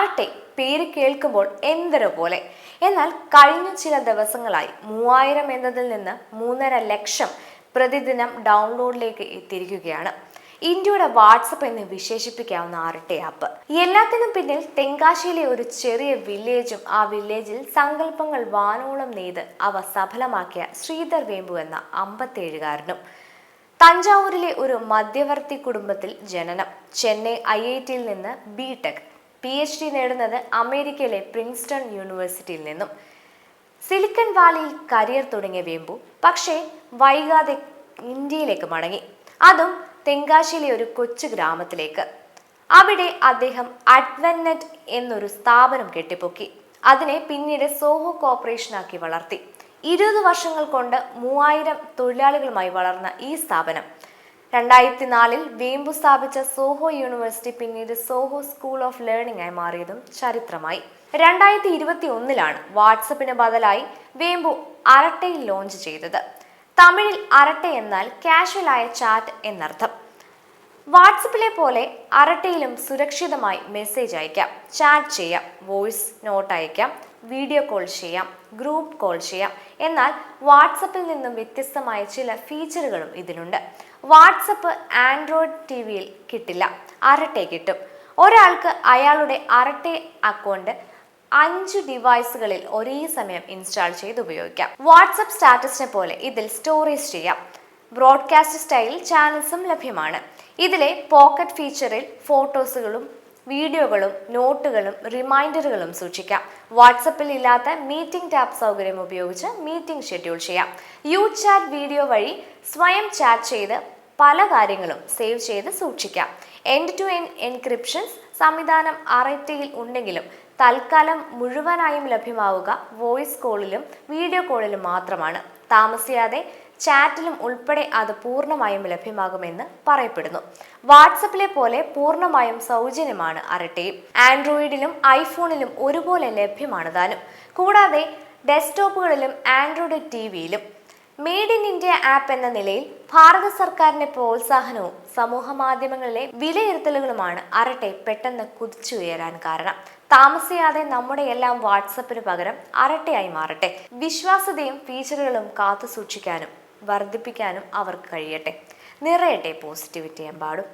അരട്ടെ പേര് കേൾക്കുമ്പോൾ എന്തര പോലെ. എന്നാൽ കഴിഞ്ഞ ചില ദിവസങ്ങളായി മൂവായിരം എന്നതിൽ നിന്ന് മൂന്നര ലക്ഷം പ്രതിദിനം ഡൗൺലോഡിലേക്ക് എത്തിയിരിക്കുകയാണ്. ഇന്ത്യയുടെ വാട്സപ്പ് എന്ന് വിശേഷിപ്പിക്കാവുന്ന ആരട്ടെ ആപ്പ്. എല്ലാത്തിനും പിന്നിൽ തെങ്കാശിയിലെ ഒരു ചെറിയ വില്ലേജും ആ വില്ലേജിൽ സങ്കല്പങ്ങൾ വാനോളം നെയ്ത് അവ സഫലമാക്കിയ ശ്രീധർ വേമ്പു എന്ന അമ്പത്തേഴുകാരനും. തഞ്ചാവൂരിലെ ഒരു മധ്യവർത്തി കുടുംബത്തിൽ ജനനം. ചെന്നൈ ഐ ഐ ടിയിൽ നിന്ന് B tech. P H D നേടുന്നത് അമേരിക്കയിലെ പ്രിൻസ്റ്റൺ യൂണിവേഴ്സിറ്റിയിൽ നിന്നും. സിലിക്കൺ വാലിയിൽ കരിയർ തുടങ്ങിയ വേമ്പു പക്ഷേ വൈകാതെ ഇന്ത്യയിലേക്ക് മടങ്ങി. അതും തെങ്കാശിയിലെ ഒരു കൊച്ചു ഗ്രാമത്തിലേക്ക്. അവിടെ അദ്ദേഹം അഡ്വന്നറ്റ് എന്നൊരു സ്ഥാപനം കെട്ടിപ്പൊക്കി. അതിനെ പിന്നീട് സോഹോ കോർപ്പറേഷനാക്കി വളർത്തി. ഇരുപത് വർഷങ്ങൾ കൊണ്ട് മൂവായിരം തൊഴിലാളികളുമായി വളർന്ന ഈ സ്ഥാപനം. രണ്ടായിരത്തി നാലിൽ വേമ്പു സ്ഥാപിച്ച സോഹോ യൂണിവേഴ്സിറ്റി പിന്നീട് സോഹോ സ്കൂൾ ഓഫ് ലേണിംഗ് ആയി മാറിയതും ചരിത്രമായി. രണ്ടായിരത്തി ഇരുപത്തി ഒന്നിലാണ് വാട്സപ്പിന് ബദലായി വേമ്പു അരട്ടയിൽ ലോഞ്ച് ചെയ്തത്. തമിഴിൽ അരട്ടെ എന്നാൽ കാഷ്വൽ ആയ ചാറ്റ് എന്നർത്ഥം. വാട്സപ്പിലെ പോലെ അരട്ടയിലും സുരക്ഷിതമായി മെസ്സേജ് അയക്കാം ചാറ്റ് ചെയ്യാം വോയിസ് നോട്ട് അയക്കാം വീഡിയോ കോൾ ചെയ്യാം ഗ്രൂപ്പ് കോൾ ചെയ്യാം. എന്നാൽ വാട്സപ്പിൽ നിന്നും വ്യത്യസ്തമായ ചില ഫീച്ചറുകളും ഇതിനുണ്ട് വാട്സപ്പ് ആൻഡ്രോയിഡ് ടി വിയിൽ കിട്ടില്ല അരട്ടെ കിട്ടും. ഒരാൾക്ക് അയാളുടെ അരട്ടെ അക്കൗണ്ട് അഞ്ച് ഡിവൈസുകളിൽ ഒരേ സമയം ഇൻസ്റ്റാൾ ചെയ്ത് ഉപയോഗിക്കാം. വാട്സപ്പ് സ്റ്റാറ്റസിനെ പോലെ ഇതിൽ സ്റ്റോറേജ് ചെയ്യാം. ബ്രോഡ്കാസ്റ്റ് സ്റ്റൈൽ ചാനൽസും ലഭ്യമാണ്. ഇതിലെ പോക്കറ്റ് ഫീച്ചറിൽ ഫോട്ടോസുകളും വീഡിയോകളും നോട്ടുകളും റിമൈൻഡറുകളും സൂക്ഷിക്കാം. വാട്സപ്പിൽ ഇല്ലാത്ത മീറ്റിംഗ് ടാബ് സൗകര്യം ഉപയോഗിച്ച് മീറ്റിംഗ് ഷെഡ്യൂൾ ചെയ്യാം. യു ചാറ്റ് വീഡിയോ വഴി സ്വയം ചാറ്റ് ചെയ്ത് പല കാര്യങ്ങളും സേവ് ചെയ്ത് സൂക്ഷിക്കാം. എൻഡ് ടു എൻഡ് എൻക്രിപ്ഷൻസ് സംവിധാനം അറേറ്റയിൽ ഉണ്ടെങ്കിലും തൽക്കാലം മുഴുവനായും ലഭ്യമാവുക വോയിസ് കോളിലും വീഡിയോ കോളിലും മാത്രമാണ്. താമസിയാതെ ചാറ്റിലും ഉൾപ്പെടെ അത് പൂർണമായും ലഭ്യമാകുമെന്ന് പറയപ്പെടുന്നു. വാട്സപ്പിലെ പോലെ പൂർണമായും സൗജന്യമാണ് അരട്ടയും ആൻഡ്രോയിഡിലും ഐഫോണിലും ഒരുപോലെ ലഭ്യമാണ് താനും. കൂടാതെ ഡെസ്ക്ടോപ്പുകളിലും ആൻഡ്രോയിഡ് ടി വിയിലും മെയ്ഡ് ഇൻ ഇന്ത്യ ആപ്പ് എന്ന നിലയിൽ ഭാരത സർക്കാരിന്റെ പ്രോത്സാഹനവും സമൂഹ മാധ്യമങ്ങളിലെ വിലയിരുത്തലുകളുമാണ് അരട്ടെ പെട്ടെന്ന് കുതിച്ചുയരാൻ കാരണം. താമസിയാതെ നമ്മുടെ എല്ലാം വാട്സപ്പിന് പകരം അരട്ടയായി മാറട്ടെ. വിശ്വാസ്യതയും ഫീച്ചറുകളും കാത്തു വർദ്ധിപ്പിക്കാനും അവർക്ക് കഴിയട്ടെ. നിറയട്ടെ പോസിറ്റിവിറ്റി എമ്പാടും.